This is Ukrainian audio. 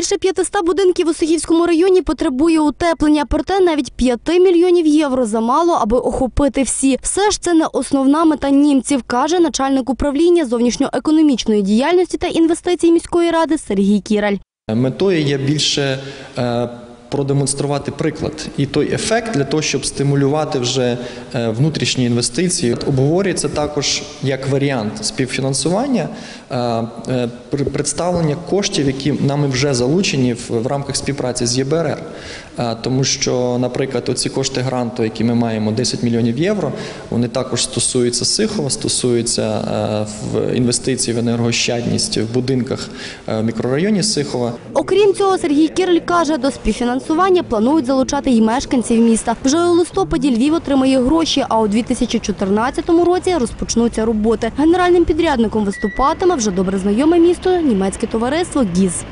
Більше 500 будинків у Сихівському районі потребує утеплення, проте навіть 5 мільйонів євро замало, аби охопити всі. Все ж це не основна мета німців, каже начальник управління зовнішньоекономічної діяльності та інвестицій міської ради Сергій Кіраль. Метою є більше е, продемонструвати приклад і той ефект для того, щоб стимулювати вже е, внутрішні інвестиції. Обговорюється також як варіант співфінансування е, е, представлення коштів, які нами вже залучені в, рамках співпраці з ЄБРР. Тому що, наприклад, оці кошти гранту, які ми маємо 10 мільйонів євро, вони також стосуються Сихова, стосуються в інвестицій в енергощадність в будинках в мікрорайоні Сихова. Окрім цього, Сергій Кіраль каже, до співфінансування планують залучати й мешканців міста. Вже у листопаді Львів отримає гроші, а у 2014 році розпочнуться роботи. Генеральним підрядником виступатиме вже добре знайоме місто німецьке товариство ГІЗ.